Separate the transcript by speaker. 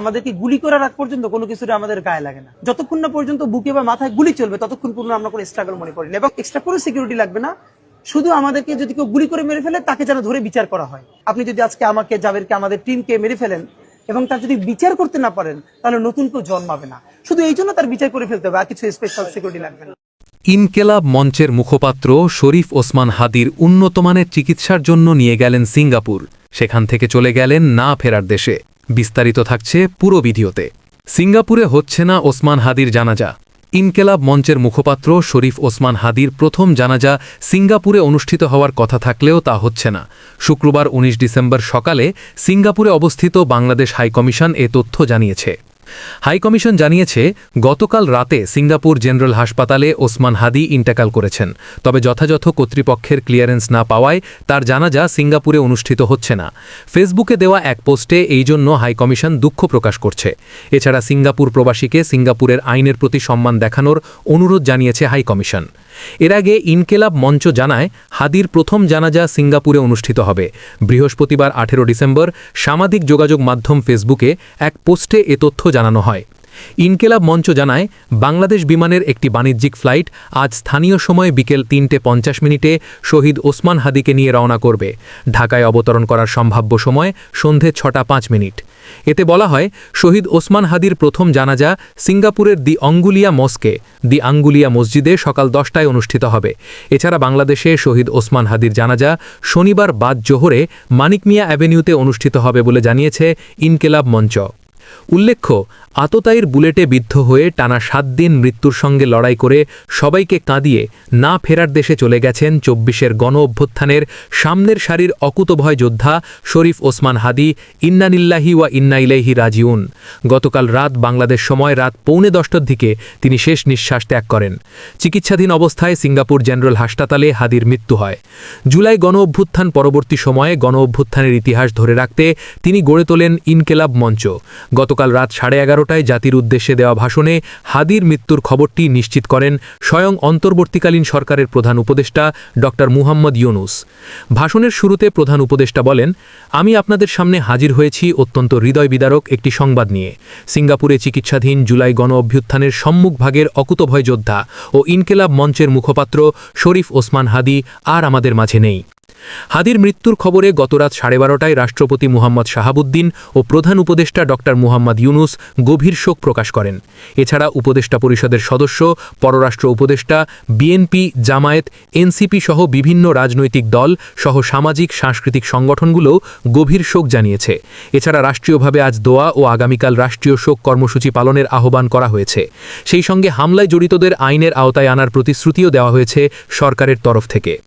Speaker 1: আমাদেরকে গুলি করার আগ পর্যন্ত কোনো কিছুতে আমাদের গায়ে লাগে না। যতক্ষণ না পর্যন্ত বুকে বা মাথায় গুলি চলবে, ততক্ষণ পর্যন্ত আমরা কোনো স্ট্রাগল মনে করি না এবং এক্সট্রা কোনো সিকিউরিটি লাগবে না। শুধু আমাদেরকে যদি কেউ গুলি করে মেরে ফেলে, তাকে যেন ধরে বিচার করা হয়। আপনি যদি আজকে আমাকে, জাবেরকে, আমাদের টিমকে মেরে ফেলেন এবং তার যদি বিচার করতে না পারেন, তাহলে নতুন কেউ জন্মাবে না। শুধু এই জন্য তার বিচার করে ফেলতে হবে, আর কিছু স্পেশাল সিকিউরিটি লাগবে না।
Speaker 2: ইনকেলাব মঞ্চের মুখপাত্র শরীফ ওসমান হাদির উন্নতমানের চিকিৎসার জন্য নিয়ে গেলেন সিঙ্গাপুর। সেখান থেকে চলে গেলেন না ফেরার দেশে। বিস্তারিত থাকছে পুরো ভিডিওতে। সিঙ্গাপুরে হচ্ছে না ওসমান হাদির জানাজা। ইনকেলাব মঞ্চের মুখপাত্র শরীফ ওসমান হাদির প্রথম জানাজা সিঙ্গাপুরে অনুষ্ঠিত হওয়ার কথা থাকলেও তা হচ্ছে না। শুক্রবার ১৯ ডিসেম্বর সকালে সিঙ্গাপুরে অবস্থিত বাংলাদেশ হাইকমিশন এ তথ্য জানিয়েছে। হাইকমিশন জানিয়েছে, গতকাল রাতে সিঙ্গাপুর জেনারেল হাসপাতালে ওসমান হাদি ইন্টাকাল করেছেন। তবে যথাযথ কর্তৃপক্ষের ক্লিয়ারেন্স না পাওয়ায় তার জানাজা সিঙ্গাপুরে অনুষ্ঠিত হচ্ছে না। ফেসবুকে দেওয়া এক পোস্টে এই জন্য হাইকমিশন দুঃখ প্রকাশ করছে। এছাড়া সিঙ্গাপুর প্রবাসীকে সিঙ্গাপুরের আইনের প্রতি সম্মান দেখানোর অনুরোধ জানিয়েছে হাইকমিশন এর আগে ইনকেলাব মঞ্চ জানায় হাদির প্রথম জানাজা সিঙ্গাপুরে অনুষ্ঠিত হবে। বৃহস্পতিবার আঠেরো ডিসেম্বর সামাজিক যোগাযোগ মাধ্যম ফেসবুকে এক পোস্টে এ তথ্য জানানো হয়। ইনকেলাব মঞ্চ জানায়, বাংলাদেশ বিমানের একটি বাণিজ্যিক ফ্লাইট আজ স্থানীয় সময় বিকেল তিনটে পঞ্চাশ মিনিটে শহীদ ওসমান হাদিকে নিয়ে রওনা করবে। ঢাকায় অবতরণ করার সম্ভাব্য সময় সন্ধে ছটা পাঁচ মিনিট। এতে বলা হয়, শহীদ ওসমান হাদির প্রথম জানাজা সিঙ্গাপুরের দি অঙ্গুলিয়া মস্কে, দি আঙ্গুলিয়া মসজিদে সকাল দশটায় অনুষ্ঠিত হবে। এছাড়া বাংলাদেশে শহীদ ওসমান হাদির জানাজা শনিবার বাদ জোহরে মানিক মিয়া অ্যাভিনিউতে অনুষ্ঠিত হবে বলে জানিয়েছে ইনকেলাব মঞ্চ। উল্লেখ্য, আততায়ীর বুলেটে বিদ্ধ হয়ে টানা সাত দিন মৃত্যুর সঙ্গে লড়াই করে সবাইকে কাঁদিয়ে না ফেরার দেশে চলে গেছেন চব্বিশের গণ অভ্যুত্থানের সামনের সারির অকুতভয় যোদ্ধা শরীফ ওসমান হাদি, ইন্নানিল্লাহি ওয়া ইন্না ইলাইহি রাজিউন। গতকাল রাত বাংলাদেশ সময় রাত পৌনে দশটার দিকে তিনি শেষ নিঃশ্বাস ত্যাগ করেন। চিকিৎসাধীন অবস্থায় সিঙ্গাপুর জেনারেল হাসপাতালে হাদির মৃত্যু হয়। জুলাই গণ অভ্যুত্থান পরবর্তী সময়ে গণ অভ্যুত্থানের ইতিহাস ধরে রাখতে তিনি গড়ে তোলেন ইনকেলাব মঞ্চ। গতকাল রাত সাড়ে এগারোটায় জাতির উদ্দেশ্যে দেওয়া ভাষণে হাদির মৃত্যুর খবরটি নিশ্চিত করেন স্বয়ং অন্তর্বর্তীকালীন সরকারের প্রধান উপদেষ্টা ড মুহাম্মদ ইউনুস। ভাষণের শুরুতে প্রধান উপদেষ্টা বলেন, আমি আপনাদের সামনে হাজির হয়েছি অত্যন্ত হৃদয় বিদারক একটি সংবাদ নিয়ে। সিঙ্গাপুরে চিকিৎসাধীন জুলাই গণ অভ্যুত্থানের সম্মুখভাগের অকুতভয় যোদ্ধা ও ইনকেলাব মঞ্চের মুখপাত্র শরীফ ওসমান হাদি আর আমাদের মাঝে নেই। হাদির মৃত্যুর খবরে গতরাত সাড়ে বারোটায় রাষ্ট্রপতি মুহাম্মদ শাহাবুদ্দিন ও প্রধান উপদেষ্টা ড মুহাম্মদ ইউনুস গভীর শোক প্রকাশ করেন। এছাড়া উপদেষ্টা পরিষদের সদস্য, পররাষ্ট্র উপদেষ্টা, বিএনপি, জামায়াত, এনসিপি সহ বিভিন্ন রাজনৈতিক দল সহ সামাজিক, সাংস্কৃতিক সংগঠনগুলোও গভীর শোক জানিয়েছে। এছাড়া রাষ্ট্রীয়ভাবে আজ দোয়া ও আগামীকাল রাষ্ট্রীয় শোক কর্মসূচি পালনের আহ্বান করা হয়েছে। সেই সঙ্গে হামলায় জড়িতদের আইনের আওতায় আনার প্রতিশ্রুতিও দেওয়া হয়েছে সরকারের তরফ থেকে।